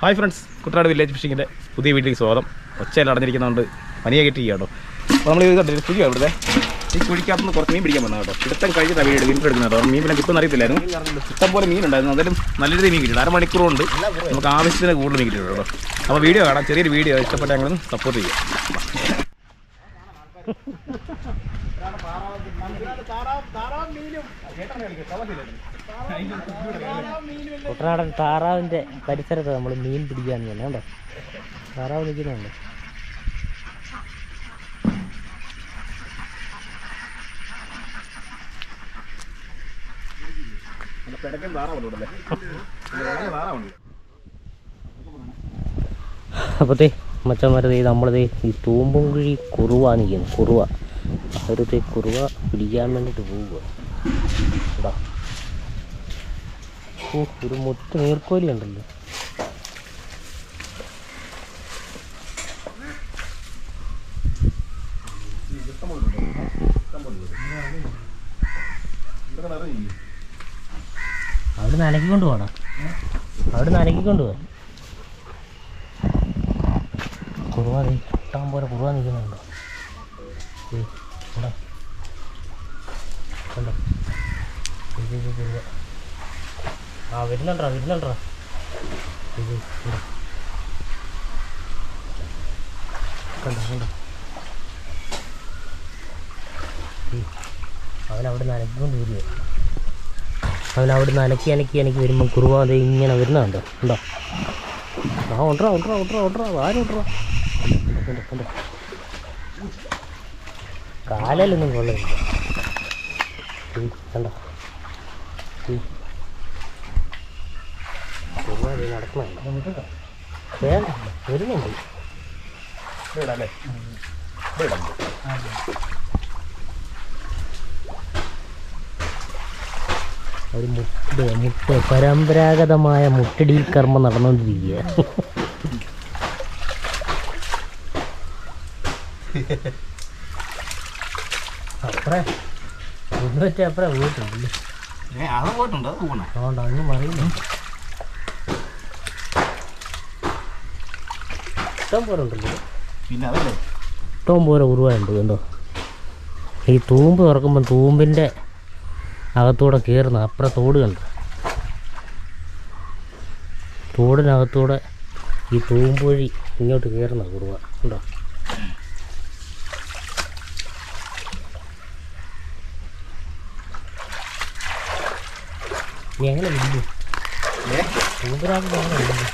Hi friends Kuttanad village ഫിഷിങ്ങിന്റെ പുതിയ വീട്ടിലേക്ക് സ്വാഗതം. ഒച്ചയിൽ അടഞ്ഞിരിക്കുന്നതുകൊണ്ട് പനിയെ കെട്ടി കേട്ടോ. അപ്പോൾ നമ്മൾ ഇത് കുഴിയാണ് ഇവിടുത്തെ. ഈ കുഴിക്കകത്തുനിന്ന് കുറച്ച് മീൻ പിടിക്കാൻ വന്നാൽ കേട്ടോ. പിടുത്തം കഴിഞ്ഞിട്ട് വീട് വീണ്ടും എടുക്കുന്നത് കേട്ടോ. മീൻ പിന്നെ കിട്ടുന്ന അറിയത്തില്ലായിരുന്നു. ഇഷ്ടം പോലെ മീൻ ഉണ്ടായിരുന്നു. അതിലും നല്ല രീതിയിൽ മീൻ കിട്ടി. അരമണിക്കൂർ കൊണ്ട് നമുക്ക് ആവശ്യത്തിന് കൂടുതൽ മീൻ കിട്ടിയിട്ടുണ്ട് കേട്ടോ. അപ്പോൾ വീഡിയോ കാണാം. ചെറിയൊരു വീഡിയോ. ഇഷ്ടപ്പെട്ട ഞങ്ങളും സപ്പോർട്ട് ചെയ്യാം. കുട്ടനാടൻ താറാവിന്റെ പരിസരത്ത് നമ്മൾ മീൻ പിടിക്കാൻ തന്നെ കണ്ടോ? താറാവ് നിൽക്കുന്നുണ്ട്. അപ്പോഴത്തേ മച്ചന്മാരത് നമ്മളത് ഈ തൂമ്പുംകുഴി കുറുവ നിൽക്കുന്നു കുറുവ. അവരത്തെ കുറുവ പിടിക്കാൻ വേണ്ടിയിട്ട് പോവുക കേട്ടോ ഒരു മുത്ത് നീർക്കോലി ഉണ്ടല്ലോ. അവിടെ നനക്കിക്കൊണ്ട് പോകണം അവിടെ നനക്കിക്കൊണ്ട് പോവാ കുറുവ കിട്ടാൻ പോലെ കുറുവ നിൽക്കുന്നുണ്ടോ? കണ്ടോ കണ്ടോ ആ വരുന്നുണ്ടോ വരുന്നുണ്ടോ? ഇത്. കണ്ടോ അവനവിടെ നിന്ന് അനക്കിക്കൊണ്ട് അവിടെ നിന്ന് അനക്കി അനക്കി വരുമ്പോൾ കുറുവാ കുറുവാതെ ഇങ്ങനെ വരുന്നുണ്ടോ ഉണ്ടോ? ആ ഉണ്ടോ ഉണ്ടോ ഉണ്ടോ ഉണ്ടോ? ആരും ഉണ്ടോ? കണ്ടോ കണ്ടോ? കാലയിലൊന്നും കണ്ടോ? ഈ ഒരുപാട് നടക്കണമല്ലോ വേണ്ട വരുന്നുണ്ട്. അല്ലേ ഒരു മുട്ട് മുട്ട് പരമ്പരാഗതമായ മുട്ടടിയിൽ കർമ്മം നടന്നുകൊണ്ടിരിക്കുക അപ്പറേ ഒന്ന് അപ്പറേ ഏ അത് പോയിട്ടുണ്ട് അതുകൊണ്ട് അങ്ങ് മറിയുന്നു ഇഷ്ടം പോലെ ഉണ്ടല്ലോ പിന്നെ അതല്ലേ? ഇഷ്ടം പോലെ ഉരുവായുണ്ട് കണ്ടോ? ഈ തൂമ്പ് തുറക്കുമ്പം തൂമ്പിന്റെ അകത്തൂടെ കയറുന്ന അപ്പുറം തോട് കണ്ടോ? തോടിനകത്തൂടെ ഈ തൂമ്പ് വഴി ഇങ്ങോട്ട് കയറുന്ന കുറുവ ഉണ്ടോ എങ്ങനെ വിളിക്കും എങ്ങനെ വിളിക്കും പട്ടായില്ലേ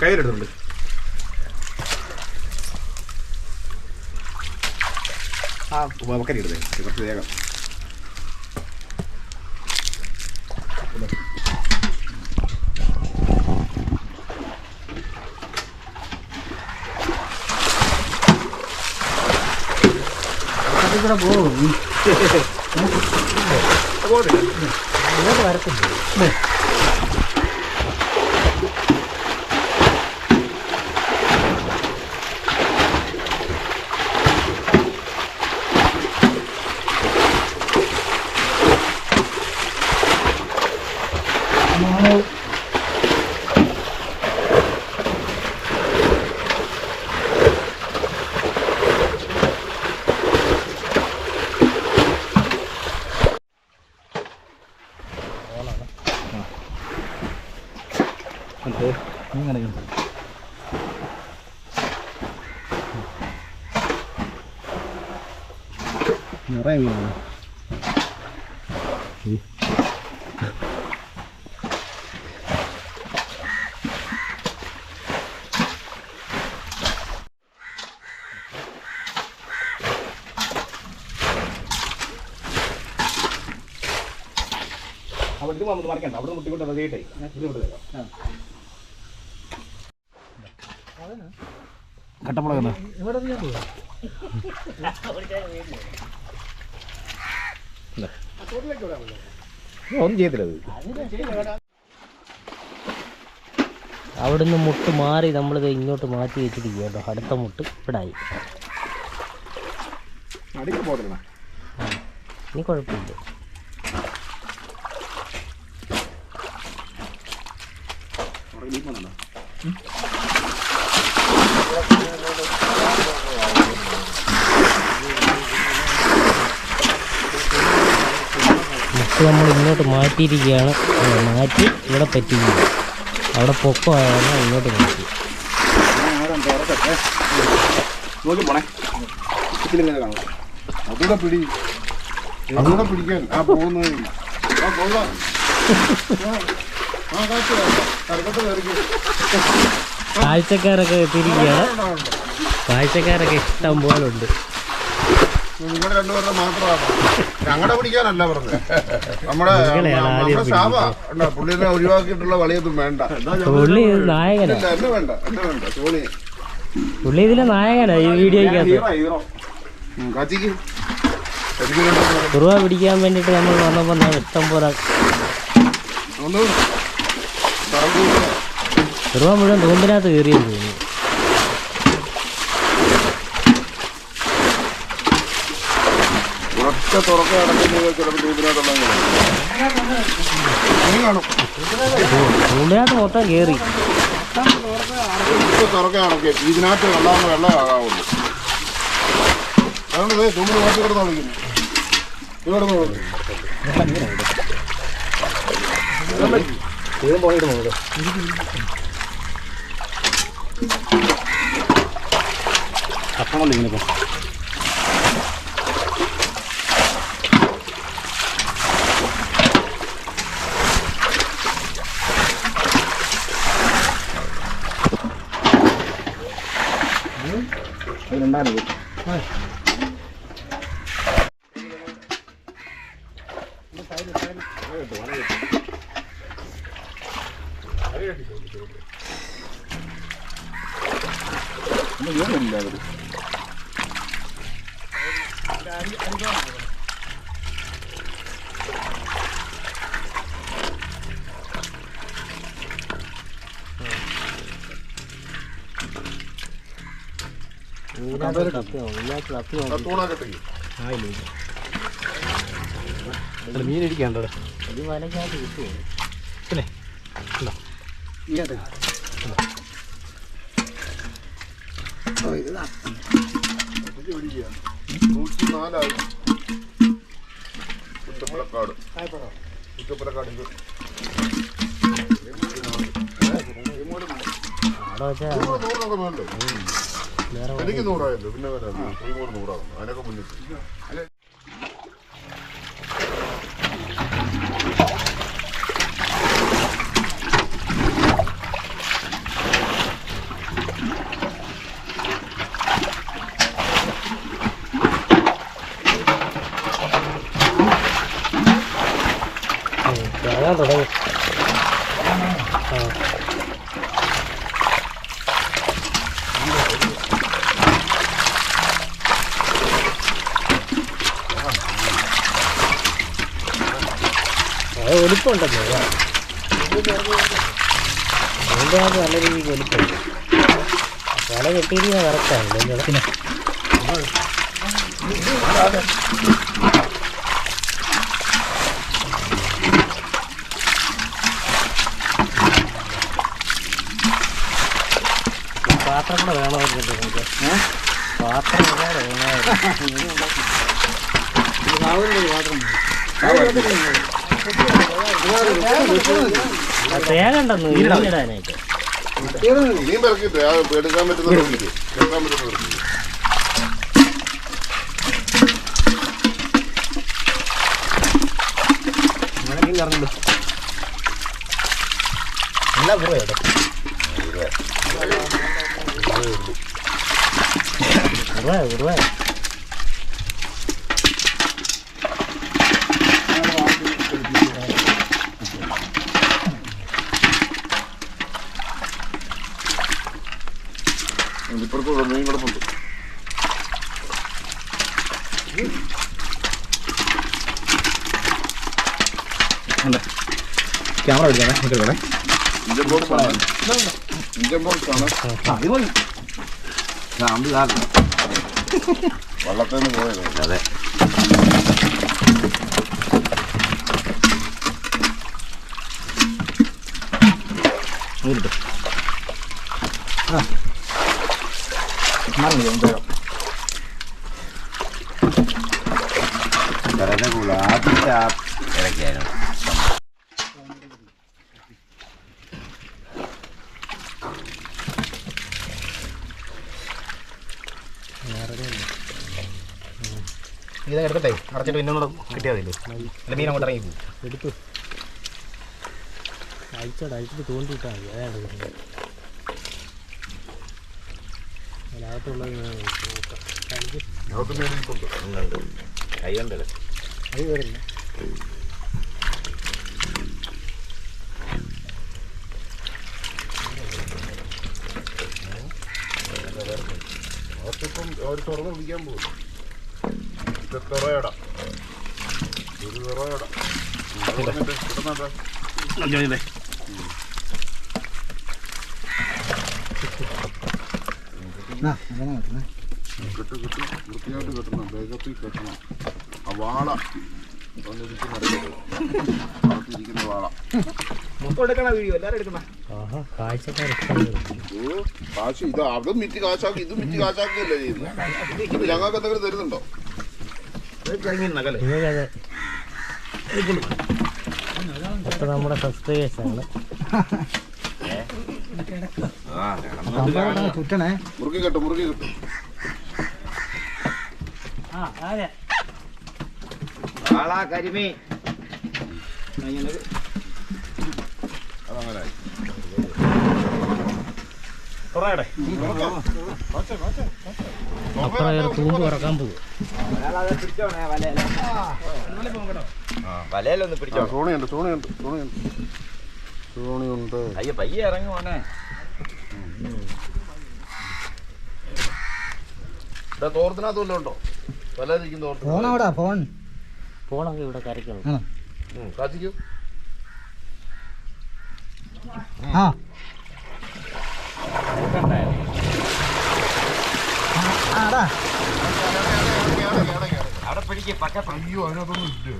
കയ്യിലെടുത്തുണ്ട് ആ വക്കരി ഇടുന്നേ കുറച്ച് വേഗം കൂടെ പോകും വരത്തില്ല ഇങ്ങനെ നിറയെ മീനാണ് അവിടെ ഇത് വന്നിട്ട് മറിക്കണ്ട. അവിടെ മുട്ടിക്കൊണ്ട് റെഡിയായിട്ടേ ഇത് ഇവിടെ തരാം ഒന്നും ചെയ്തില്ല അവിടുന്ന് മുട്ട് മാറി നമ്മളിത് ഇങ്ങോട്ട് മാറ്റി വെച്ചിരിക്കുക കേട്ടോ. അടുത്ത മുട്ട് ഇവിടായി. ഇനി കുഴപ്പമില്ല. മീൻ നമ്മൾ ഇങ്ങോട്ട് മാറ്റിയിരിക്കുകയാണ്. മാറ്റി ഇവിടെ പറ്റിയില്ല അവിടെ പൊക്കമായാണ് ഇങ്ങോട്ട് മാറ്റി. കാഴ്ചക്കാരൊക്കെ എത്തിയിരിക്കുകയാണ്. കാഴ്ചക്കാരൊക്കെ ഇഷ്ടം പോലുണ്ട്. നിങ്ങളുടെ രണ്ടുപേരുടെ മാത്രമാണ്. ഞങ്ങളുടെ പിടിക്കാനല്ല പറഞ്ഞത്. നമ്മുടെ നമ്മുടെ ശാപ ഉണ്ടോ? പുള്ളിനെ ഒഴിവാക്കിയിട്ടുള്ള വളിയൊന്നും വേണ്ട. പുള്ളി നായകനാ. ഇല്ല എന്നെ വേണ്ട എന്നെ വേണ്ട സോണി പുള്ളി ഇതിലെ നായകനാ ഈ വീഡിയോയ്ക്കകത്ത് ഹീറോ ഹീറോ. കാച്ചിക്ക്. കുറുവ പിടിക്കാൻ വേണ്ടിട്ട് നമ്മൾ വന്നപ്പോൾ ഞാൻ ഇഷ്ടം പോലെ ഒന്ന് കുറുവ മുഴുവൻ തൂമ്പിനകത്ത് കയറിയെന്ന് തോന്നുന്നു. ഒറ്റ തുറക്ക അടക്കുന്നത് ചിലപ്പോൾ കാണും തൂമ്പിനകത്ത് മൊത്തം കയറി തുറക്ക അടക്കുക ഇതിനകത്ത് വെള്ളാന്ന് വെള്ളം ആകാവുള്ളൂ. അതുകൊണ്ട് തൂമ്പിന് മാറ്റി കിടന്ന് കളിക്കുന്നു. ഇവിടെ ഇതും പോയിട്ട് നോക്കുക കപ്പണല്ലോ ഇങ്ങനെ ரெண்டாம் இருக்குது ஏன் இல்லை அவரு? മീൻ കിട്ടുമോ പിന്നെ നൂറ്റി നാലായി വെച്ചാൽ നൂറ് നൂറൊക്കെ വേണ്ടേ എനിക്ക് നൂറായല്ലോ. പിന്നെ ശ്രീമോട് നൂറാകും. അതിനൊക്കെ ഇറങ്ങാൻ തുടങ്ങി. അത് വലിപ്പമുണ്ടല്ലോ. അതിന്റെ അത് നല്ല രീതിക്ക് വലിപ്പമുണ്ട്. വല കെട്ടിയിരിക്കുന്ന കറക്റ്റാണ് പിന്നെ? പാത്രം കൂടെ വേണമായിരുന്നു എനിക്ക് പാത്രം കൂടെ വേണമായിരുന്നു ആ, തേങ്ങ ഉണ്ടെന്ന് ഇടാനായിട്ട് നീ പെറക്കിട്ട് എടുക്കാൻ പറ്റുന്ന എടുക്കാൻ പറ്റുന്ന കറങ്ങുള്ളൂ എല്ലാം കുറേ കേട്ടോ ഉറുവ ഉറുവ. ഇപ്പുറത്തൂടെ മീൻ കിടപ്പുണ്ട് ക്യാമറ എടുക്കണേ നിങ്ങൾക്ക് ഇവിടെ ഇന്ത്യൻ ബോക്സ് ആണ്. ഇന്ത്യൻ ബോക്സ് ആണ്. ആ ഇത് മതി. വള്ളത്തിൽ നിന്ന് പോയത്. അതെ. ആ. മാറി വേഗം കരയുടെ കൂടുതൽ ആദ്യത്തെ ആ ഇറക്കിയായിരുന്നു ഇതൊക്കെ എടുത്തിട്ടേ അടച്ചിട്ട് പിന്നെ കിട്ടിയതില്ലേ അല്ല മീൻ അങ്ങോട്ട് ഇറങ്ങി പോകും എടുത്തു. അഴിച്ചോട് അഴിച്ചിട്ട് തോണ്ടിട്ടാ മതി. അതാണ് കിട്ടുന്നത് അതിനകത്തുള്ളത് ഞാൻ നോക്കാം കാണിക്ക്. ഞങ്ങൾക്ക് മേടിയിട്ടുണ്ട് കൈ കണ്ടല്ലേ? അത് വരില്ല അവർക്കിപ്പം അവർ തുറന്ന് പിടിക്കാൻ പോകും ഇത് തുറയട. ഇത് തുറയട. കിട്ടുന്നുണ്ട് കിട്ടു കിട്ടു വൃത്തിയായിട്ട് കെട്ടണം. വേഗത്തിൽ ആ വാള. വാള കാശ്. ഇത് അതും മിറ്റ് കാശാക്കി ഇതും മിറ്റ് കാശാക്കിയല്ലേ ചെയ്യുന്നത് ഇത് ഞങ്ങൾക്ക് എന്തെങ്കിലും തരുന്നുണ്ടോ? നകല്ലേ ഇവരത് ഇപ്പൊ നമ്മുടെ സബ്സ്ക്രൈബേഴ്സ് കിടന്നു മുറുക്കി കെട്ടും മുറുക്കി കെട്ടും. ആളാ കരിമീൻ. അതങ്ങനെ അപ്പുറം ഒരു തൂമ്പ് ഇറക്കാൻ പോകും വലയിലൊന്ന് പിടിച്ചോ സോണിയുണ്ട് സോണിയുണ്ട് സോണിയുണ്ട് സോണിയുണ്ട് അയ്യ പയ്യ ഇറങ്ങുവാണേ ഇവിടെ തോർത്തിനകത്ത് വല്ലതും ഉണ്ടോ? വലതിരിക്കുന്ന തോർത്ത്. ഫോണവിടാ ഫോൺ. ഫോണൊക്കെ ഇവിടെ കരയ്ക്കണം കാത്തിക്കൂ ആ. ആടാ അവിടെ പിടിക്ക് പക്കത്ത്. അയ്യോ അതിനകത്തൊന്നും ഇല്ല.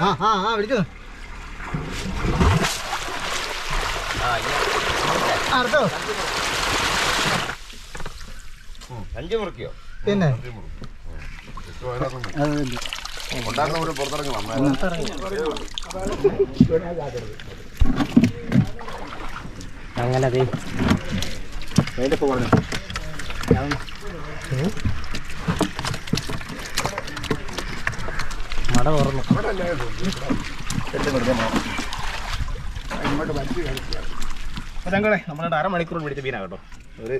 ആ ആ ആ വിളിച്ചു. അടുത്തോ അഞ്ചു മുറിക്കോ. പിന്നെ ഉണ്ടാക്കുന്നവര് അങ്ങനെ ദേ. അതിന്റെ ഇപ്പോൾ പറഞ്ഞു മട തുറന്നു. അപ്പോൾ ഞങ്ങളെ നമ്മളുടെ അരമണിക്കൂർ പിടിച്ച മീനാണ് കേട്ടോ. ഒരു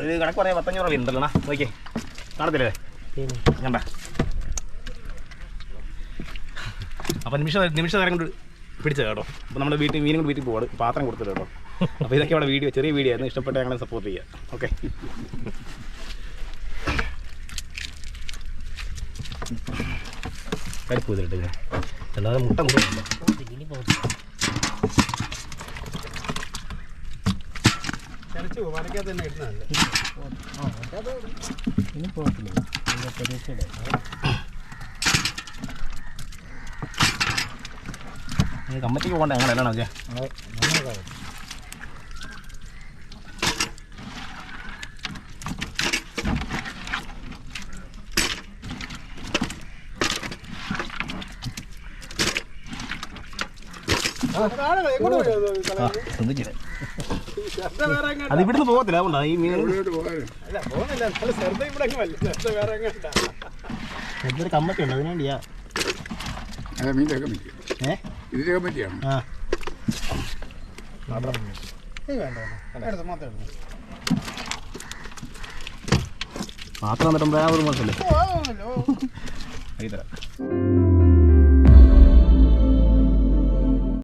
ഒരു കണക്ക് പറയാൻ പത്തഞ്ഞൂറ് മീൻ ഉണ്ടല്ലോ നോക്കിയേ. കാണത്തില്ലേ? കണ്ട. അപ്പോൾ നിമിഷ നിമിഷ നേരം കൊണ്ട് പിടിച്ചത് കേട്ടോ. അപ്പോൾ നമ്മുടെ വീട്ടിൽ മീനും കൂടി വീട്ടിൽ പോവാണ്. പാത്രം കൊടുത്തിട്ട് കേട്ടോ. അപ്പോൾ ഇതൊക്കെ അവിടെ വീഡിയോ ചെറിയ വീഡിയോ ആയിരുന്നു. ഇഷ്ടപ്പെട്ട ഞങ്ങളെ സപ്പോർട്ട് ചെയ്യുക ഓക്കെ കരിപ്പ് ഞാൻ അല്ലാതെ മുട്ട കൊടുക്കില്ല ഇനി പോകത്തില്ല പരീക്ഷയുടെ കമ്മറ്റിക്ക് പോകണ്ടേ. ശ്രദ്ധിച്ചില്ല. അത് ഇവിടുന്ന് പോകത്തില്ല അതുകൊണ്ടാ ഈ മീൻ എന്തൊരു കമ്മറ്റി ഉണ്ട് അതിന് വേണ്ടിയാ. അതെ മീന്റെ കമ്മിറ്റി. ഏ? ഇതിന്റെ കമ്മിറ്റിയാണ്. ആ. പാത്രം എന്നിട്ടും വേറെ ഒരു ഇത് തരാം.